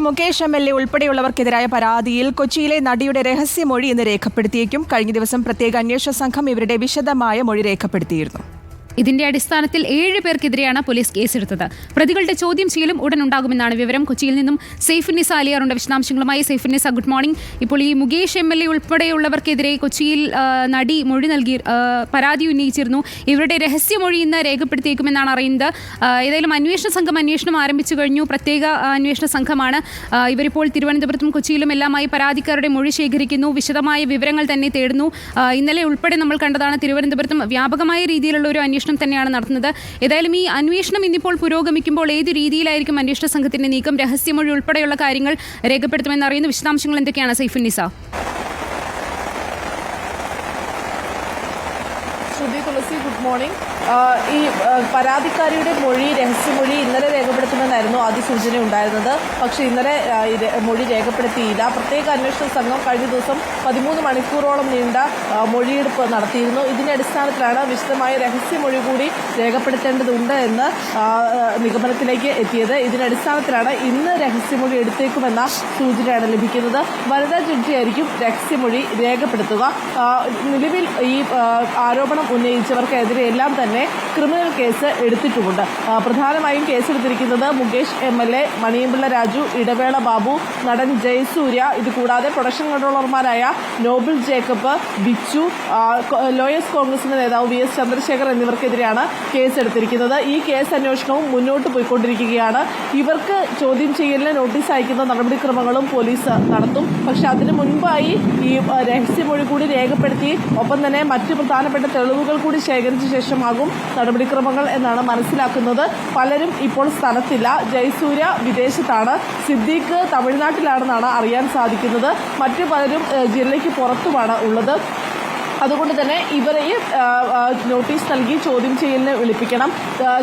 Mukesh M L A ഉൾപ്പെടെയുള്ളവർക്കെതിരായ പരാതിയിൽ കൊച്ചിയിലെ നടിയുടെ രഹസ്യമൊഴി ഇന്ന് രേഖപ്പെടുത്തിയേക്കും. കഴിഞ്ഞ ദിവസം പ്രത്യേക അന്വേഷണ സംഘം ഇവരുടെ വിശദമായ മൊഴി രേഖപ്പെടുത്തിയിരുന്നു. ഇതിന്റെ അടിസ്ഥാനത്തിൽ ഏഴ് പേർക്കെതിരെയാണ് പോലീസ് കേസെടുത്തത്. പ്രതികളുടെ ചോദ്യം ചെയ്യലും ഉടൻ ഉണ്ടാകുമെന്നാണ് വിവരം. കൊച്ചിയിൽ നിന്നും സൈഫുന്നിസ അലിയാറുണ്ട് വിശദാംശങ്ങളുമായി. Saifunnisa good morning. ഇപ്പോൾ ഈ മുകേഷ് എം എൽ എ ഉൾപ്പെടെയുള്ളവർക്കെതിരെ കൊച്ചിയിൽ നടി മൊഴി നൽകി പരാതി ഉന്നയിച്ചിരുന്നു. ഇവരുടെ രഹസ്യമൊഴി ഇന്ന് രേഖപ്പെടുത്തിയേക്കുമെന്നാണ് അറിയുന്നത്. ഏതായാലും അന്വേഷണ സംഘം അന്വേഷണം ആരംഭിച്ചു കഴിഞ്ഞു. പ്രത്യേക അന്വേഷണ സംഘമാണ്. ഇവരിപ്പോൾ തിരുവനന്തപുരത്തും കൊച്ചിയിലും എല്ലാമായി പരാതിക്കാരുടെ മൊഴി ശേഖരിക്കുന്നു. വിശദമായ വിവരങ്ങൾ തന്നെ തേടുന്നു. ഇന്നലെ ഉൾപ്പെടെ നമ്മൾ കണ്ടതാണ് തിരുവനന്തപുരത്തും വ്യാപകമായ രീതിയിലുള്ള ഒരു അന്വേഷണം തന്നെയാണ് നടത്തുന്നത്. ഏതായാലും ഈ അന്വേഷണം ഇന്നിപ്പോൾ പുരോഗമിക്കുമ്പോൾ ഏത് രീതിയിലായിരിക്കും അന്വേഷണ സംഘത്തിന്റെ നീക്കം? രഹസ്യമൊഴി ഉൾപ്പെടെയുള്ള കാര്യങ്ങൾ രേഖപ്പെടുത്തുമെന്ന് അറിയുന്ന വിശദാംശങ്ങൾ എന്തൊക്കെയാണ് സൈഫുന്നിസ ശ്രുതി തുളസി ഗുഡ് മോർണിംഗ് ഈ പരാതിക്കാരിയുടെ മൊഴി രഹസ്യമൊഴി ഇന്നലെ രേഖപ്പെടുത്തുമെന്നായിരുന്നു ആദ്യ സൂചന ഉണ്ടായിരുന്നത്. പക്ഷേ ഇന്നലെ മൊഴി രേഖപ്പെടുത്തിയില്ല. പ്രത്യേക അന്വേഷണ സംഘം കഴിഞ്ഞ ദിവസം പതിമൂന്ന് മണിക്കൂറോളം നീണ്ട മൊഴിയെടുപ്പ് നടത്തിയിരുന്നു. ഇതിന്റെ അടിസ്ഥാനത്തിലാണ് വിശദമായ രഹസ്യമൊഴി കൂടി രേഖപ്പെടുത്തേണ്ടതുണ്ട് എന്ന് നിഗമനത്തിലേക്ക് എത്തിയത്. ഇതിന്റെ അടിസ്ഥാനത്തിലാണ് ഇന്ന് രഹസ്യമൊഴി എടുത്തേക്കുമെന്ന സൂചനയാണ് ലഭിക്കുന്നത്. വനിതാ ജഡ്ജിയായിരിക്കും രഹസ്യമൊഴി രേഖപ്പെടുത്തുക. നിലവിൽ ഈ ആരോപണം ഉന്നയിച്ചവർക്കെതിരെ എല്ലാം തന്നെ ക്രിമിനൽ കേസ് എടുത്തിട്ടുമുണ്ട്. പ്രധാനമായും കേസെടുത്തിരിക്കുന്നത് Mukesh M L A Maniyanpilla Raju Idavela Babu നടൻ ജയസൂര്യ ഇതുകൂടാതെ പ്രൊഡക്ഷൻ കൺട്രോളർമാരായ നോബിൾ ജേക്കബ് ബിച്ചു ലോയസ് കോൺഗ്രസിന്റെ നേതാവ് വി എസ് ചന്ദ്രശേഖർ എന്നിവർക്കെതിരെയാണ് കേസെടുത്തിരിക്കുന്നത്. ഈ കേസ് അന്വേഷണവും മുന്നോട്ട് പോയിക്കൊണ്ടിരിക്കുകയാണ്. ഇവർക്ക് ചോദ്യം ചെയ്യലിന് നോട്ടീസ് അയക്കുന്ന നടപടിക്രമങ്ങളും പോലീസ് നടത്തും. പക്ഷെ അതിനു മുൻപായി ഈ രഹസ്യമൊഴി കൂടി രേഖപ്പെടുത്തി ഒപ്പം തന്നെ മറ്റ് പ്രധാനപ്പെട്ട തെളിവുകൾ കൂടി ശേഖരിച്ച ശേഷമാകും നടപടിക്രമങ്ങൾ എന്നാണ് മനസ്സിലാക്കുന്നത്. പലരും ഇപ്പോൾ സ്ഥലത്തില്ല. ജയസൂര്യ വിദേശത്താണ്. സിദ്ദീഖ് തമിഴ്നാട്ടിലാണെന്നാണ് അറിയാൻ സാധിക്കുന്നത്. മറ്റു പലരും ജില്ലയ്ക്ക് പുറത്തുമാണ് ഉള്ളത്. അതുകൊണ്ട് തന്നെ ഇവരെ നോട്ടീസ് നൽകി ചോദ്യം ചെയ്യലിന് വിളിപ്പിക്കണം.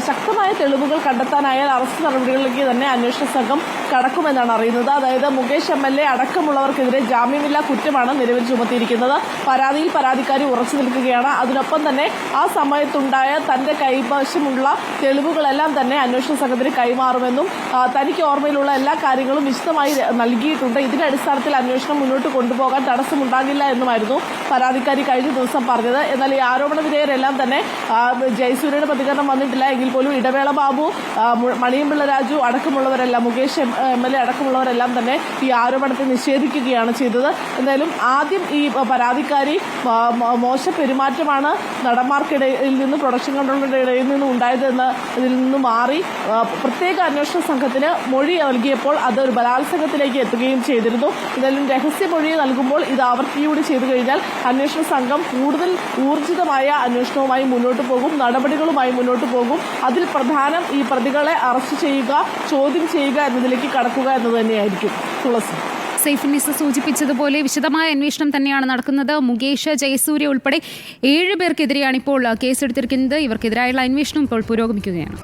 ശക്തമായ തെളിവുകൾ കണ്ടെത്താനായാൽ അറസ്റ്റ് നടപടികളിലേക്ക് തന്നെ അന്വേഷണ സംഘം കടക്കുമെന്നാണ് അറിയുന്നത്. അതായത് മുകേഷ് എം എൽ എ അടക്കമുള്ളവർക്കെതിരെ ജാമ്യമില്ലാ കുറ്റമാണ് നിലവിൽ ചുമത്തിയിരിക്കുന്നത്. പരാതിയിൽ പരാതിക്കാരി ഉറച്ചു നിൽക്കുകയാണ്. അതിനൊപ്പം തന്നെ ആ സമയത്തുണ്ടായ തന്റെ കൈവശമുള്ള തെളിവുകളെല്ലാം തന്നെ അന്വേഷണ സംഘത്തിന് കൈമാറുമെന്നും തനിക്ക് ഓർമ്മയിലുള്ള എല്ലാ കാര്യങ്ങളും വിശദമായി നൽകിയിട്ടുണ്ട്. ഇതിന്റെ അടിസ്ഥാനത്തിൽ അന്വേഷണം മുന്നോട്ട് കൊണ്ടുപോകാൻ തടസ്സമുണ്ടാകില്ല എന്നുമായിരുന്നു പരാതിക്കാരി കഴിഞ്ഞ ദിവസം പറഞ്ഞത്. എന്നാൽ ഈ ആരോപണ വിധേയരെല്ലാം തന്നെ ജയസൂര്യയുടെ പ്രതികരണം വന്നിട്ടില്ല. എങ്കിൽ പോലും ഇടവേള ബാബു മണിയമ്പിള്ള രാജു അടക്കമുള്ളവരെല്ലാം മുകേഷ് എം എൽ എ അടക്കമുള്ളവരെല്ലാം തന്നെ ഈ ആരോപണത്തെ നിഷേധിക്കുകയാണ് ചെയ്തത്. എന്തായാലും ആദ്യം ഈ പരാതിക്കാരി മോശ പെരുമാറ്റമാണ് നടന്മാർക്കിടയിൽ നിന്ന് പ്രൊഡക്ഷൻ കൺട്രോളറുടെ ഇടയിൽ നിന്ന് ഉണ്ടായത് എന്ന് ഇതിൽ നിന്ന് മാറി. പ്രത്യേക അന്വേഷണ സംഘത്തിന് മൊഴി നൽകിയപ്പോൾ അത് ഒരു ബലാത്സംഗത്തിലേക്ക് എത്തുകയും ചെയ്തിരുന്നു. എന്തായാലും രഹസ്യമൊഴി നൽകുമ്പോൾ ഇത് ആവർത്തിയോട് ചെയ്തു കഴിഞ്ഞാൽ അന്വേഷണ സംഘം കൂടുതൽ ഊർജിതമായ അന്വേഷണവുമായി മുന്നോട്ട് പോകും നടപടികളുമായി മുന്നോട്ട് പോകും. അതിൽ പ്രധാനം ഈ പ്രതികളെ അറസ്റ്റ് ചെയ്യുക ചോദ്യം ചെയ്യുക എന്നതിലേക്ക് കടക്കുക എന്നത് തന്നെയായിരിക്കും. തുളസി. സൈഫുന്നിസ സൂചിപ്പിച്ചതുപോലെ വിശദമായ അന്വേഷണം തന്നെയാണ് നടക്കുന്നത്. മുകേഷ് ജയസൂര്യ ഉൾപ്പെടെ ഏഴ് പേർക്കെതിരെയാണ് ഇപ്പോൾ കേസെടുത്തിരിക്കുന്നത്. ഇവർക്കെതിരായുള്ള അന്വേഷണം ഇപ്പോൾ പുരോഗമിക്കുകയാണ്.